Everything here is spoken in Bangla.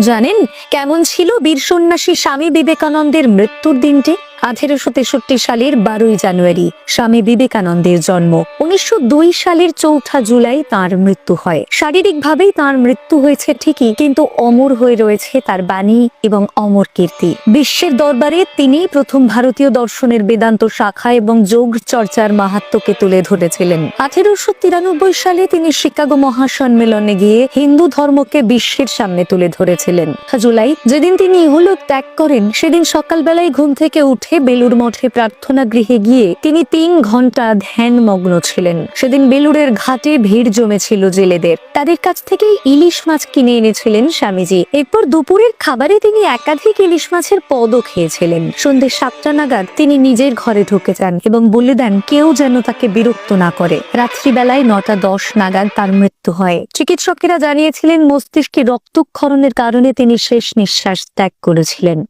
জানেন কেমন ছিল বীর সন্ন্যাসী স্বামী বিবেকানন্দের মৃত্যুর দিনটি? আঠেরোশো তেষট্টি সালের বারোই জানুয়ারি স্বামী বিবেকানন্দের জন্ম। উনিশশো দুই সালের চৌঠা জুলাই তার মৃত্যু হয়। শারীরিকভাবেই তার মৃত্যু হয়েছে ঠিকই, কিন্তু অমর হয়ে রয়েছে তার বাণী এবং অমর কীর্তি। বিশ্বের দরবারে তিনি প্রথম ভারতীয় দর্শনের বেদান্ত শাখা এবং যোগ চর্চার মাহাত্মকে তুলে ধরেছিলেন। আঠেরোশো তিরানব্বই সালে তিনি শিকাগো মহাসম্মেলনে গিয়ে হিন্দু ধর্মকে বিশ্বের সামনে তুলে ধরেছিলেন। জুলাই, যেদিন তিনি ইহলোক ত্যাগ করেন, সেদিন সকালবেলায় ঘুম থেকে উঠে বেলুর মঠে প্রার্থনা গৃহে গিয়ে তিনি তিন ঘণ্টা ধ্যান মগ্ন ছিলেন। সেদিন বেলুরের ঘাটে ভিড় জমেছিল জেলেদের। তাদের কাছ থেকেই ইলিশ মাছ কিনে এনেছিলেন স্বামীজি। এরপর দুপুরের খাবারে তিনি একাধিক ইলিশ মাছের পদও খেয়েছিলেন। সন্ধ্যে সাতটা নাগাদ তিনি নিজের ঘরে ঢুকে যান এবং বলে দেন, কেউ যেন তাকে বিরক্ত না করে। রাত্রিবেলায় নটা দশ নাগাদ তার মৃত্যু হয়। চিকিৎসকেরা জানিয়েছিলেন, মস্তিষ্কে রক্তক্ষরণের কারণে তিনি শেষ নিঃশ্বাস ত্যাগ করেছিলেন।